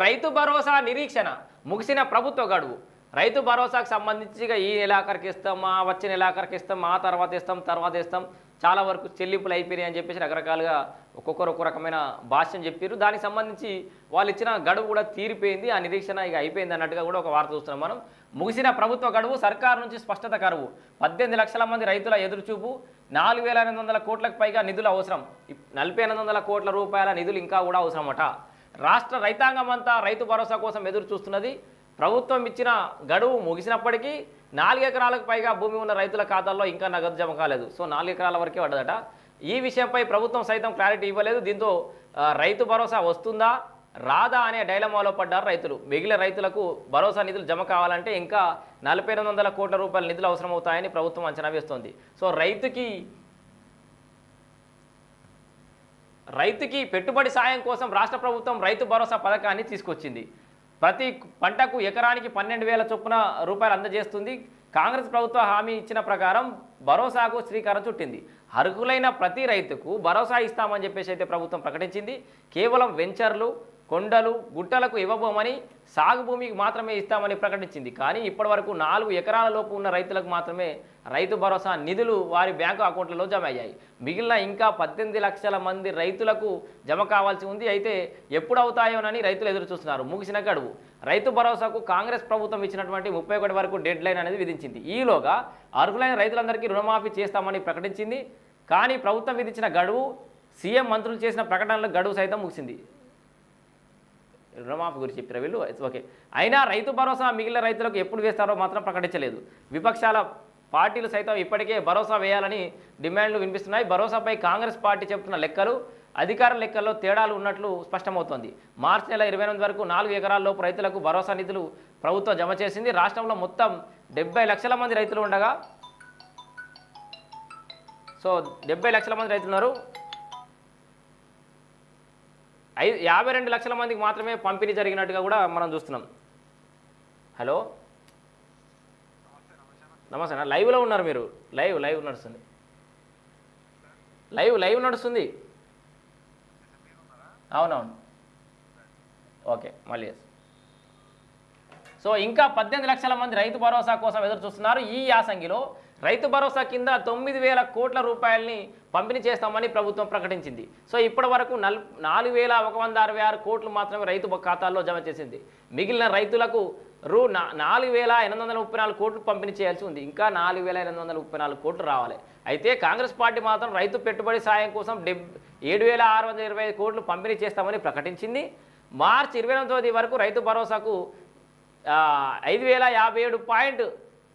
రైతు భరోసా నిరీక్షణ ముగిసిన ప్రభుత్వ గడువు. రైతు భరోసాకు సంబంధించి ఈ నెలాఖరికి ఇస్తాం ఆ వచ్చే నెలాఖరికి ఇస్తాం ఆ తర్వాత ఇస్తాం తర్వాత ఇస్తాం చాలా వరకు చెల్లింపులు అయిపోయినాయి అని చెప్పేసి రకరకాలుగా ఒక్కొక్కరు ఒక్కొక్క రకమైన భాష్యం చెప్పారు దానికి సంబంధించి వాళ్ళు ఇచ్చిన గడువు కూడా తీరిపోయింది ఆ నిరీక్షణ ఇక అయిపోయింది అన్నట్టుగా కూడా ఒక వార్త చూస్తున్నాం మనం. ముగిసిన ప్రభుత్వ గడువు సర్కారు నుంచి స్పష్టత కరువు. పద్దెనిమిది లక్షల మంది రైతుల ఎదురుచూపు నాలుగు వేల ఎనిమిది వందల కోట్లకు పైగా నిధులు అవసరం. నలభై ఎనిమిది వందల కోట్ల రూపాయల నిధులు ఇంకా కూడా అవసరమట. రాష్ట్ర రైతాంగం అంతా రైతు భరోసా కోసం ఎదురు చూస్తున్నది. ప్రభుత్వం ఇచ్చిన గడువు ముగిసినప్పటికీ నాలుగు ఎకరాలకు పైగా భూమి ఉన్న రైతుల ఖాతాల్లో ఇంకా నగదు జమ కాలేదు. సో నాలుగు ఎకరాల వరకే పడ్డదట. ఈ విషయంపై ప్రభుత్వం సైతం క్లారిటీ ఇవ్వలేదు. దీంతో రైతు భరోసా వస్తుందా రాదా అనే డైలమాలో పడ్డారు రైతులు. మిగిలిన రైతులకు భరోసా నిధులు జమ కావాలంటే ఇంకా నలభై వందల కోట్ల రూపాయల నిధులు అవసరమవుతాయని ప్రభుత్వం అంచనా వేస్తోంది. సో రైతుకి రైతుకి పెట్టుబడి సాయం కోసం రాష్ట్ర ప్రభుత్వం రైతు భరోసా పథకాన్ని తీసుకొచ్చింది. ప్రతి పంటకు ఎకరానికి పన్నెండు వేల చొప్పున రూపాయలు అందజేస్తుంది. కాంగ్రెస్ ప్రభుత్వ హామీ ఇచ్చిన ప్రకారం భరోసాకు శ్రీకారం చుట్టింది. అర్హులైన ప్రతి రైతుకు భరోసా ఇస్తామని చెప్పేసి అయితే ప్రభుత్వం ప్రకటించింది. కేవలం వెంచర్లు కొండలు గుట్టలకు ఇవ్వబోమని సాగు భూమికి మాత్రమే ఇస్తామని ప్రకటించింది. కానీ ఇప్పటివరకు నాలుగు ఎకరాల లోపు ఉన్న రైతులకు మాత్రమే రైతు భరోసా నిధులు వారి బ్యాంకు అకౌంట్లలో జమ అయ్యాయి మిగిలిన ఇంకా పద్దెనిమిది లక్షల మంది రైతులకు జమ కావాల్సి ఉంది. అయితే ఎప్పుడు అవుతాయోనని రైతులు ఎదురు చూస్తున్నారు. ముగిసిన గడువు. రైతు భరోసాకు కాంగ్రెస్ ప్రభుత్వం ఇచ్చినటువంటి ముప్పై ఒకటి వరకు డెడ్ లైన్ అనేది విధించింది. ఈలోగా అర్హులైన రైతులందరికీ రుణమాఫీ చేస్తామని ప్రకటించింది. కానీ ప్రభుత్వం విధించిన గడువు సీఎం మంత్రులు చేసిన ప్రకటనలో గడువు సైతం ముగిసింది. రుణమాఫీ గురించి చెప్పిన వీళ్ళు ఇట్స్ ఓకే అయినా రైతు భరోసా మిగిలిన రైతులకు ఎప్పుడు వేస్తారో మాత్రం ప్రకటించలేదు. విపక్షాల పార్టీలు సైతం ఇప్పటికే భరోసా వేయాలని డిమాండ్లు వినిపిస్తున్నాయి. భరోసాపై కాంగ్రెస్ పార్టీ చెబుతున్న లెక్కలు అధికార లెక్కల్లో తేడాలు ఉన్నట్లు స్పష్టమవుతోంది. మార్చి నెల ఇరవై ఎనిమిది వరకు నాలుగు ఎకరాల్లో రైతులకు భరోసా నిధులు ప్రభుత్వం జమ చేసింది. రాష్ట్రంలో మొత్తం డెబ్బై లక్షల మంది రైతులు ఉండగా సో డెబ్బై లక్షల మంది రైతులు ఉన్నారు. ఐదు యాభై రెండు లక్షల మందికి మాత్రమే పంపిణీ జరిగినట్టుగా కూడా మనం చూస్తున్నాం. హలో? నమస్తే అన్న లైవ్లో ఉన్నారు మీరు. లైవ్ లైవ్ నడుస్తుంది. లైవ్ లైవ్ నడుస్తుంది. అవునవును. ఓకే మళ్ళీ సో ఇంకా పద్దెనిమిది లక్షల మంది రైతు భరోసా కోసం ఎదురు చూస్తున్నారు ఈ యాసంగిలో. రైతు భరోసా కింద తొమ్మిది వేల కోట్ల రూపాయలని పంపిణీ చేస్తామని ప్రభుత్వం ప్రకటించింది. సో ఇప్పటి వరకు నల్ నాలుగు వేల ఒక వంద అరవై ఆరు కోట్లు మాత్రమే రైతు ఖాతాల్లో జమ చేసింది. మిగిలిన రైతులకు రూ నా నాలుగు వేల ఎనిమిది వందల ముప్పై నాలుగు కోట్లు పంపిణీ చేయాల్సి ఉంది. ఇంకా నాలుగు వేల ఎనిమిది వందల ముప్పై నాలుగు కోట్లు రావాలి. అయితే కాంగ్రెస్ పార్టీ మాత్రం రైతు పెట్టుబడి సాయం కోసం డెబ్ ఏడు వేల ఆరు వందల ఇరవై ఐదు కోట్లు పంపిణీ చేస్తామని ప్రకటించింది. మార్చి ఇరవై ఎనిమిది తేదీ వరకు రైతు భరోసాకు ఐదు వేల యాభై ఏడు పాయింట్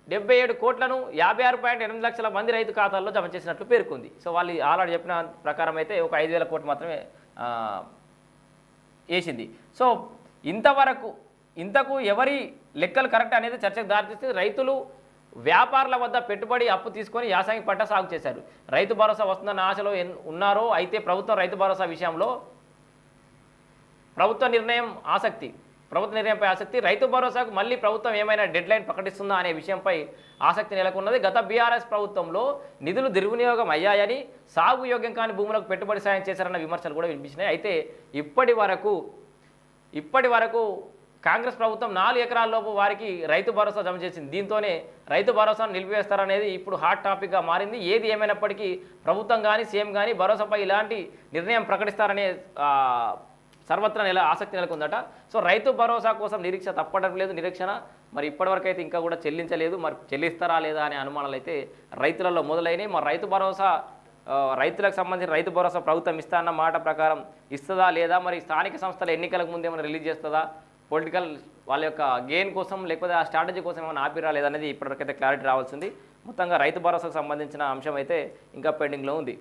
డెబ్బై ఏడు కోట్లను యాభై ఆరు పాయింట్ ఎనిమిది లక్షల మంది రైతు ఖాతాల్లో జమ చేసినట్లు పేర్కొంది. సో వాళ్ళు ఆల్రెడీ చెప్పిన ప్రకారం అయితే ఒక ఐదు వేల కోట్లు మాత్రమే వేసింది. సో ఇంతవరకు ఇంతకు ఎవరి లెక్కలు కరెక్ట్ అనేది చర్చకు దారితీస్తే రైతులు వ్యాపారుల వద్ద పెట్టుబడి అప్పు తీసుకొని యాసంగి పంట సాగు చేశారు. రైతు భరోసా వస్తుందన్న ఆశలో ఎన్- ఉన్నారో అయితే ప్రభుత్వం రైతు భరోసా విషయంలో ప్రభుత్వ నిర్ణయం ఆసక్తి. ప్రభుత్వ నిర్ణయంపై ఆసక్తి రైతు భరోసాకు మళ్ళీ ప్రభుత్వం ఏమైనా డెడ్ లైన్ ప్రకటిస్తుందా అనే విషయంపై ఆసక్తి నెలకొన్నది. గత బీఆర్ఎస్ ప్రభుత్వంలో నిధులు దుర్వినియోగం అయ్యాయని సాగు యోగ్యం కాని భూములకు పెట్టుబడి సాయం చేశారన్న విమర్శలు కూడా వినిపించినాయి. అయితే ఇప్పటి వరకు ఇప్పటి వరకు కాంగ్రెస్ ప్రభుత్వం నాలుగు ఎకరాల లోపు వారికి రైతు భరోసా జమ చేసింది. దీంతోనే రైతు భరోసాను నిలిపివేస్తారనేది ఇప్పుడు హాట్ టాపిక్గా మారింది. ఏది ఏమైనప్పటికీ ప్రభుత్వం కానీ సీఎం కానీ భరోసాపై ఇలాంటి నిర్ణయం ప్రకటిస్తారనే సర్వత్రా నెల ఆసక్తి నెలకొందట. సో రైతు భరోసా కోసం నిరీక్ష తప్పడం లేదు నిరీక్షణ. మరి ఇప్పటివరకు అయితే ఇంకా కూడా చెల్లించలేదు. మరి చెల్లిస్తారా లేదా అనే అనుమానాలు అయితే రైతులలో మొదలైనవి మరి రైతు భరోసా రైతులకు సంబంధించి రైతు భరోసా ప్రభుత్వం ఇస్తా అన్న మాట ప్రకారం ఇస్తుందా లేదా? మరి స్థానిక సంస్థల ఎన్నికలకు ముందు ఏమైనా రిలీజ్ చేస్తుందా? పొలిటికల్ వాళ్ళ యొక్క గెయిన్ కోసం లేకపోతే ఆ స్ట్రాటజీ కోసం ఏమైనా ఆపిరా లేదనేది ఇప్పటివరకైతే క్లారిటీ రావాల్సింది. మొత్తంగా రైతు భరోసాకు సంబంధించిన అంశం అయితే ఇంకా పెండింగ్లో ఉంది.